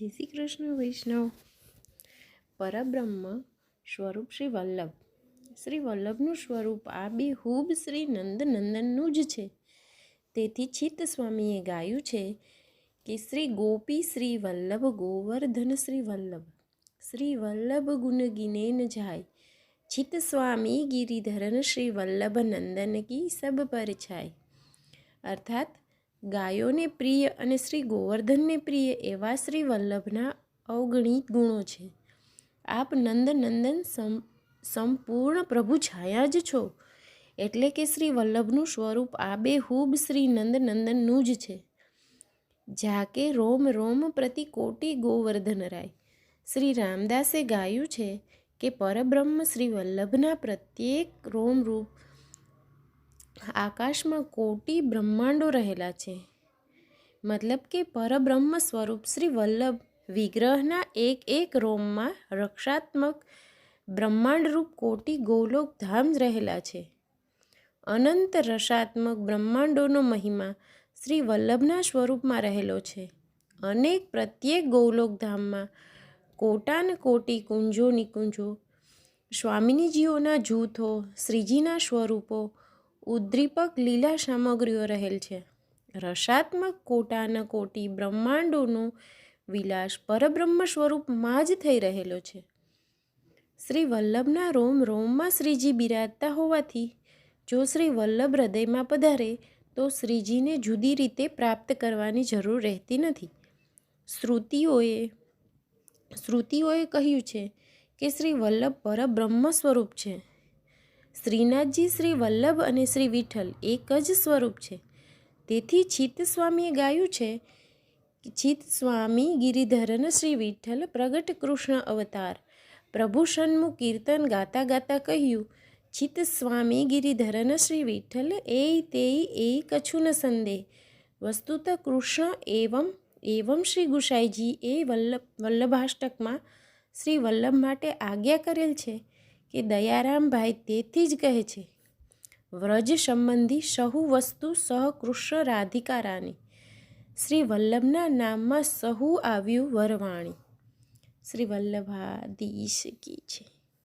જય શ્રી કૃષ્ણ વૈષ્ણવ, પરબ્રહ્મ, સ્વરૂપ શ્રી વલ્લભ. શ્રી વલ્લભનું સ્વરૂપ આ બે હૂબ શ્રી નંદ નંદનનું જ છે. તેથી ચિત્ત સ્વામીએ ગાયું છે કે શ્રી ગોપી શ્રી વલ્લભ, ગોવર્ધન શ્રી વલ્લભ. શ્રી વલ્લભ ગુણ ગિનેન જાય. ચિત્ત સ્વામી ગિરિધરન શ્રી વલ્લભ નંદન કી સબ પર છાય. અર્થાત ગાયોને પ્રિય અને શ્રી ગોવર્ધનને પ્રિય એવા શ્રી વલ્લભના અવગણિત ગુણો છે. આપ નંદ નંદન સમ, સંપૂર્ણ પ્રભુ છાયા જ છો. એટલે કે શ્રી વલ્લભનું સ્વરૂપ આ બે હુબ શ્રી નંદ નંદનનું જ છે. જાકે રોમ રોમ પ્રતિ કોટી ગોવર્ધન રાય. શ્રી રામદાસે ગાયું છે કે પરબ્રહ્મ શ્રી વલ્લભના પ્રત્યેક રોમરૂપ આકાશમાં કોટી બ્રહ્માંડો રહેલા છે. મતલબ કે પરબ્રહ્મ સ્વરૂપ શ્રી વલ્લભ વિગ્રહના એક એક રોમમાં રક્ષાત્મક બ્રહ્માંડરૂપ કોટી ગોલોક ધામ રહેલા છે. અનંત રસાત્મક બ્રહ્માંડોનો મહિમા શ્રી વલ્લભના સ્વરૂપમાં રહેલો છે. અનેક પ્રત્યેક ગૌલોક ધામમાં કોટાન કોટી કુંજો નિકુંજો, સ્વામિનીજીઓના જૂથો, શ્રીજીના સ્વરૂપો ઉદ્દીપક લીલા સામગ્રીઓ રહેલ છે. રસાત્મક કોટાના કોટી બ્રહ્માંડોનો વિલાસ પરબ્રહ્મ સ્વરૂપમાં જ થઈ રહેલો છે. શ્રી વલ્લભના રોમ રોમમાં શ્રીજી બિરાજતા હોવાથી, જો શ્રી વલ્લભ હૃદયમાં પધારે, તો શ્રીજીને જુદી રીતે પ્રાપ્ત કરવાની જરૂર રહેતી નથી. શ્રુતિઓએ શ્રુતિઓએ કહ્યું છે કે શ્રી વલ્લભ પરબ્રહ્મ સ્વરૂપ છે. શ્રીનાથજી શ્રી વલ્લભ અને શ્રી વિઠ્ઠલ એક જ સ્વરૂપ છે. તેથી ચિત્ત સ્વામીએ ગાયું છે ચિત્ત સ્વામી ગિરિધરન શ્રી વિઠ્ઠલ પ્રગટ કૃષ્ણ અવતાર. પ્રભુ સન્મુખ કીર્તન ગાતા ગાતા કહ્યું ચિત્ત સ્વામી ગિરિધરન શ્રી વિઠ્ઠલ એ તે એ ન સંદેહ. વસ્તુત કૃષ્ણ એવમ એવમ શ્રી ગુસાઈજી એ વલ્લભ, વલ્લભાષ્ટકમાં શ્રી વલ્લભ માટે આજ્ઞા કરેલ છે. કે દયારામભાઈ તેથી જ કહે છે, વ્રજ સંબંધી સહુ વસ્તુ સહકૃષ્ણ રાધિકા રાની શ્રી વલ્લભના નામમાં સહુ આવ્યું વરવાણી. શ્રી વલ્લભાદીશ કી છે.